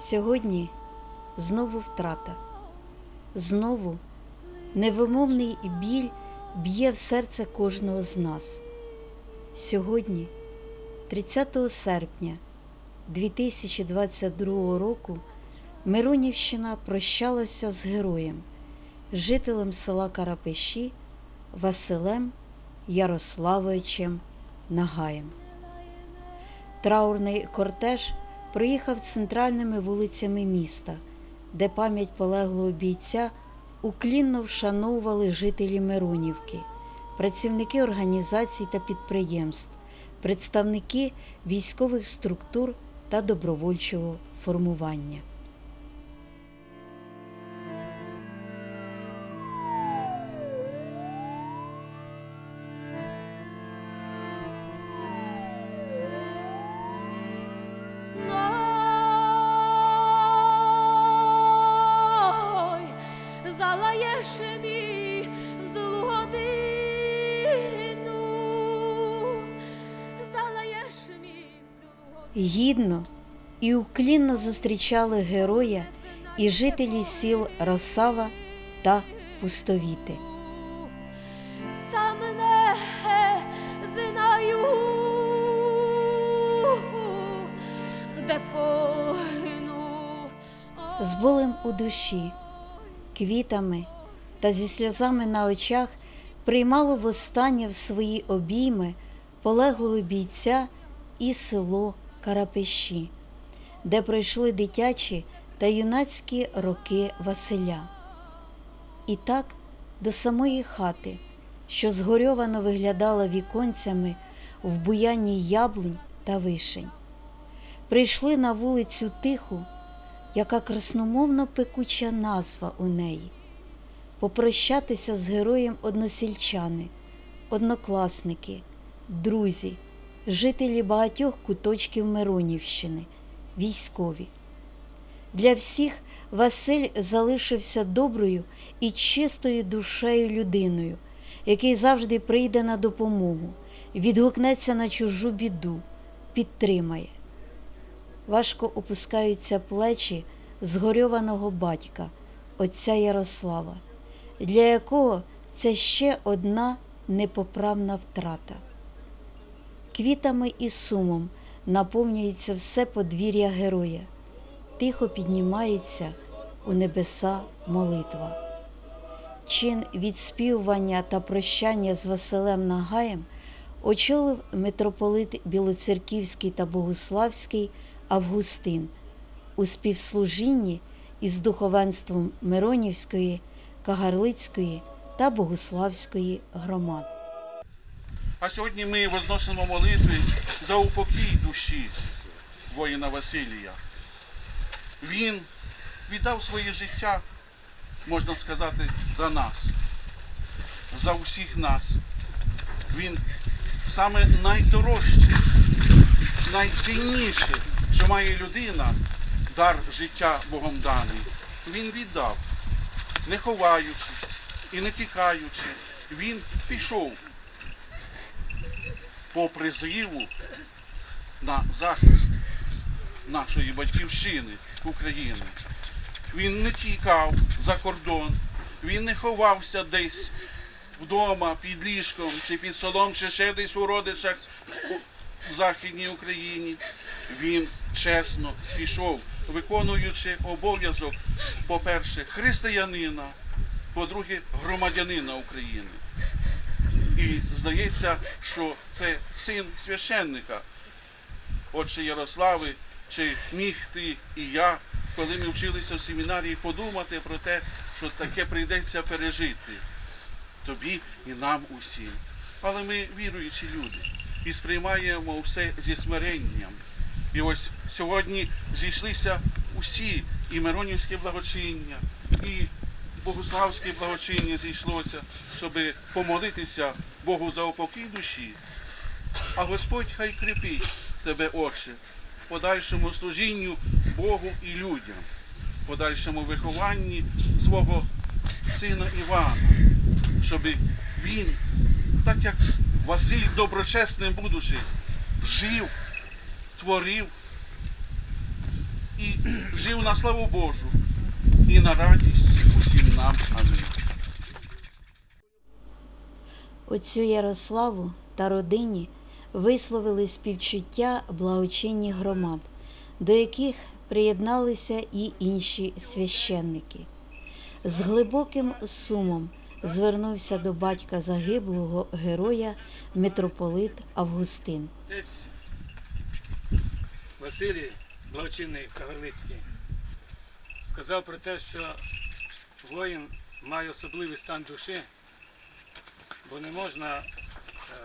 Сьогодні знову втрата, знову невимовний біль б'є в серце кожного з нас. Сьогодні, 30 серпня 2022 року, Миронівщина прощалася з героєм, жителем села Карапеші Василем Ярославовичем Нагаєм. Траурний кортеж проїхав центральними вулицями міста, де пам'ять полеглого бійця уклінно вшановували жителі Миронівки, працівники організацій та підприємств, представники військових структур та добровольчого формування. Гідно і уклінно зустрічали героя і жителі сіл Росава та Пустовіти. Сам не знаю, де погину. з болем у душі, квітами та зі сльозами на очах приймало востаннє в свої обійми полеглого бійця і село Карапеші, де пройшли дитячі та юнацькі роки Василя. І так до самої хати, що згорьовано виглядала віконцями в буянні яблунь та вишень. Прийшли на вулицю тиху, яка красномовно пекуча назва у неї. Попрощатися з героєм односельчани, однокласники, друзі, жителі багатьох куточків Миронівщини, військові. Для всіх Василь залишився доброю і чистою душею людиною, який завжди прийде на допомогу, відгукнеться на чужу біду, підтримає важко опускаються плечі згорьованого батька, отця Ярослава, для якого це ще одна непоправна втрата. Квітами і сумом наповнюється все подвір'я героя, тихо піднімається у небеса молитва. Чин відспівування та прощання з Василем Нагаєм очолив митрополит Білоцерківський та Богуславський Августин у співслужінні із духовенством Миронівської, Кагарлицької та Богуславської громад. А сьогодні ми возносимо молитви за упокій душі воїна Василія. Він віддав своє життя, можна сказати, за нас, за усіх нас. Він саме найдорожче, найцінніше, що має людина, дар життя Богом даний. Він віддав, не ховаючись і не тікаючи. Він пішов по призиву на захист нашої батьківщини України. Він не тікав за кордон, він не ховався десь вдома під ліжком чи під столом, чи ще десь у родичах у Західній Україні. Він чесно пішов, виконуючи обов'язок, по-перше, християнина, по-друге, громадянина України. І здається, що це син священника, отче Ярослави, чи міг ти і я, коли ми вчилися в семінарії, подумати про те, що таке прийдеться пережити тобі і нам усім. Але ми віруючі люди і сприймаємо все зі смиренням. І ось сьогодні зійшлися усі і Миронівське благочиння, і Богославське благочиння зійшлося, щоб помолитися Богу за упокій душі. А Господь хай кріпить тебе, Отче, в подальшому служінню Богу і людям, в подальшому вихованні свого сина Івана, щоб він, так як Василь доброчесним будучи, жив, творив і жив на славу Божу і на радість нам. Амінь. Отцю Ярославу та родині висловили співчуття благочинні громад, до яких приєдналися і інші священники. З глибоким сумом звернувся до батька загиблого героя митрополит Августин. Отець Василій Благочинний Кагарлицький сказав про те, що воїн має особливий стан душі, бо не можна е,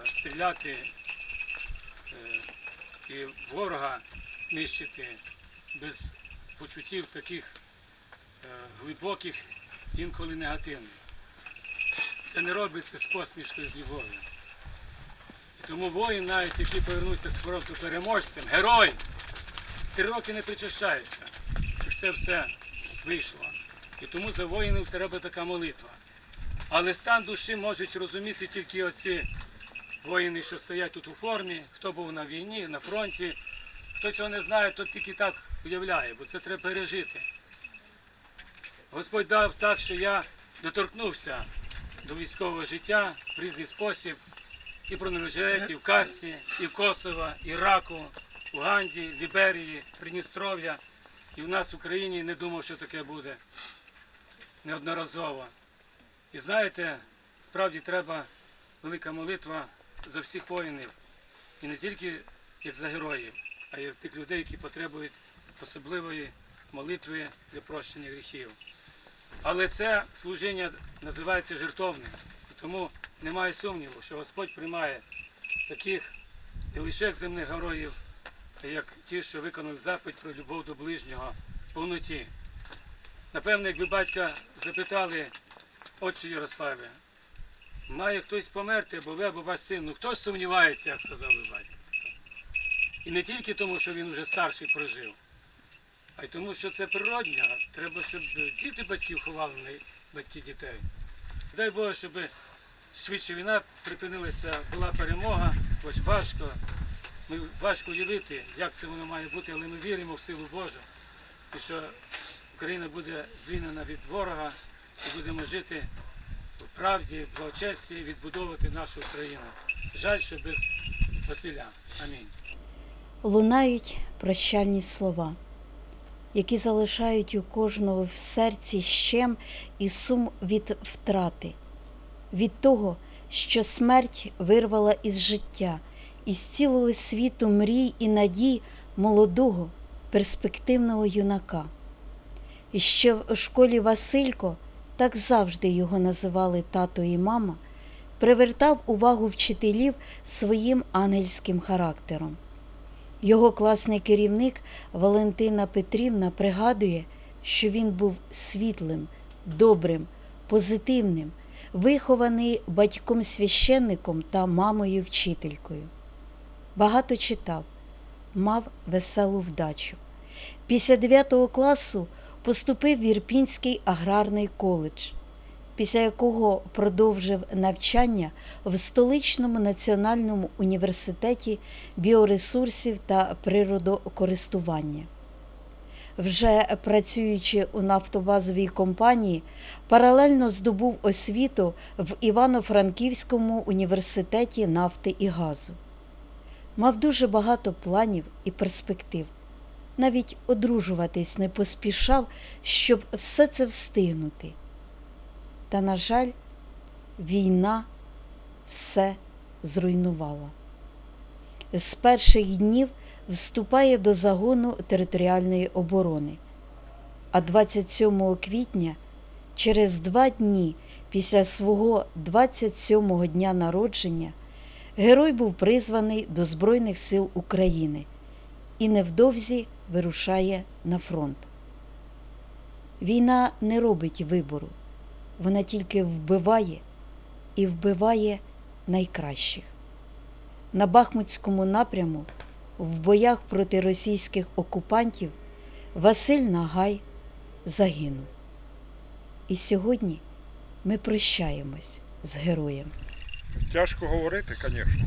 стріляти е, і ворога нищити без почуттів таких е, глибоких, інколи негативних. Це не робиться з посмішкою, з любов'ю. Тому воїн, навіть який повернувся з фронту переможцем, герой, три роки не причащається. І це все вийшло. І тому за воїнів треба така молитва. Але стан душі можуть розуміти тільки оці воїни, що стоять тут у формі, хто був на війні, на фронті. Хто цього не знає, то тільки так уявляє, бо це треба пережити. Господь дав так, що я доторкнувся до військового життя в різний спосіб і в бронежилеті, і в Кассі, і в Косово, Іраку, Уганді, Ліберії, Придністров'я. І в нас в Україні не думав, що таке буде неодноразово. І знаєте, справді треба велика молитва за всіх воїнів. І не тільки як за героїв, а й за тих людей, які потребують особливої молитви для прощення гріхів. Але це служіння називається жертовним. Тому немає сумніву, що Господь приймає таких не лише як земних героїв, як ті, що виконали заповідь про любов до ближнього повноті. Напевно, якби батька запитали, отче Ярославе, має хтось померти, або ви, або ваш син. Ну хто сумнівається, як сказав батько. І не тільки тому, що він вже старший прожив, а й тому, що це природня. Треба, щоб діти батьків ховали на батьки дітей. Дай Боже, щоб швидше війна припинилася, була перемога, хоч важко. Ми важко уявити, як це воно має бути, але ми віримо в силу Божу. І що Україна буде звільнена від ворога і будемо жити в правді, в благочесті відбудовувати нашу Україну. Жаль, що без Василя. Амінь. Лунають прощальні слова, які залишають у кожного в серці щем і сум від втрати, від того, що смерть вирвала із життя, із цілого світу мрій і надій молодого, перспективного юнака. Ще в школі Василько, так завжди його називали тато і мама, привертав увагу вчителів своїм ангельським характером. Його класний керівник Валентина Петрівна пригадує, що він був світлим, добрим, позитивним, вихований батьком священником та мамою вчителькою. Багато читав, мав веселу вдачу. Після 9 класу поступив в Ірпінський аграрний коледж, після якого продовжив навчання в столичному національному університеті біоресурсів та природокористування. Вже працюючи у нафтобазовій компанії, паралельно здобув освіту в Івано-Франківському університеті нафти і газу. Мав дуже багато планів і перспектив. Навіть одружуватись не поспішав, щоб все це встигнути. Та, на жаль, війна все зруйнувала. З перших днів вступає до загону територіальної оборони. А 27 квітня, через два дні після свого 27-го дня народження, герой був призваний до Збройних сил України і невдовзі вирушає на фронт. Війна не робить вибору, вона тільки вбиває і вбиває найкращих. На Бахмутському напряму в боях проти російських окупантів Василь Нагай загинув. І сьогодні ми прощаємось з героєм. Тяжко говорити, звісно.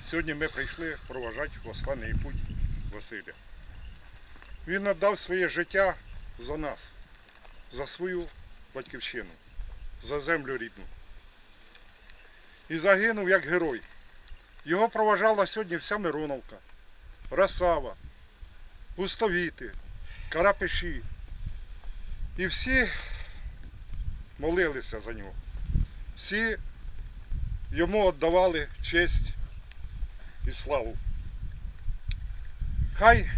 Сьогодні ми прийшли проважати в останній путь Василя. Він віддав своє життя за нас, за свою батьківщину, за землю рідну. І загинув як герой. Його проважала сьогодні вся Мироновка, Росава, Пустовіти, Карапеші. І всі молилися за нього. Всі йому віддавали честь і славу. Хай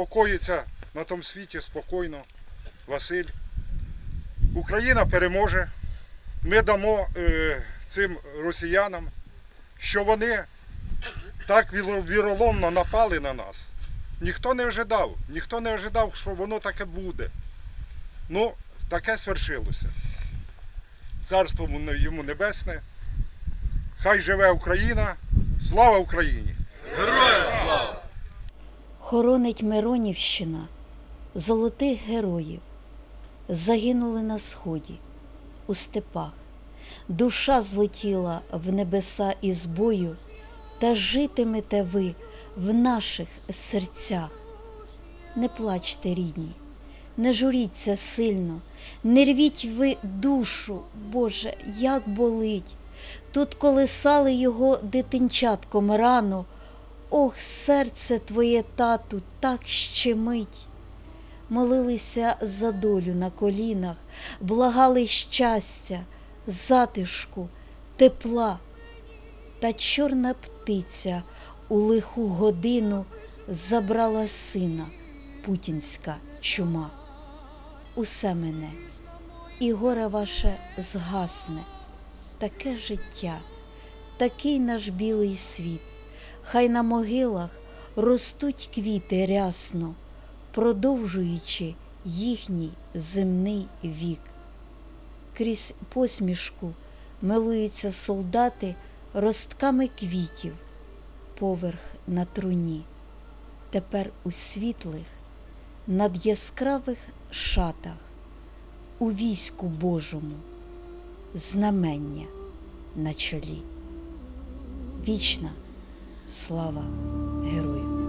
покоїться на тому світі спокійно Василь. Україна переможе. Ми дамо е, цим росіянам, що вони так віроломно напали на нас. Ніхто не ожидав, ніхто не ожидав, що воно таке буде. Ну, таке свершилося. Царство йому- небесне. Хай живе Україна. Слава Україні! Хоронить Миронівщина золотих героїв. Загинули на сході, у степах. Душа злетіла в небеса із бою, та житимете ви в наших серцях. Не плачте, рідні, не журіться сильно, не рвіть ви душу, Боже, як болить. Тут колисали його дитинчатком рано. Ох, серце твоє, тату, так щемить. Молилися за долю на колінах, благали щастя, затишку, тепла. Та чорна птиця у лиху годину забрала сина, путінська чума. Усе мене, і горе ваше згасне, таке життя, такий наш білий світ. Хай на могилах ростуть квіти рясно, продовжуючи їхній земний вік. Крізь посмішку милуються солдати ростками квітів, поверх на труні. Тепер у світлих, над яскравих шатах, у війську Божому, знамення на чолі. Вічна слава герою!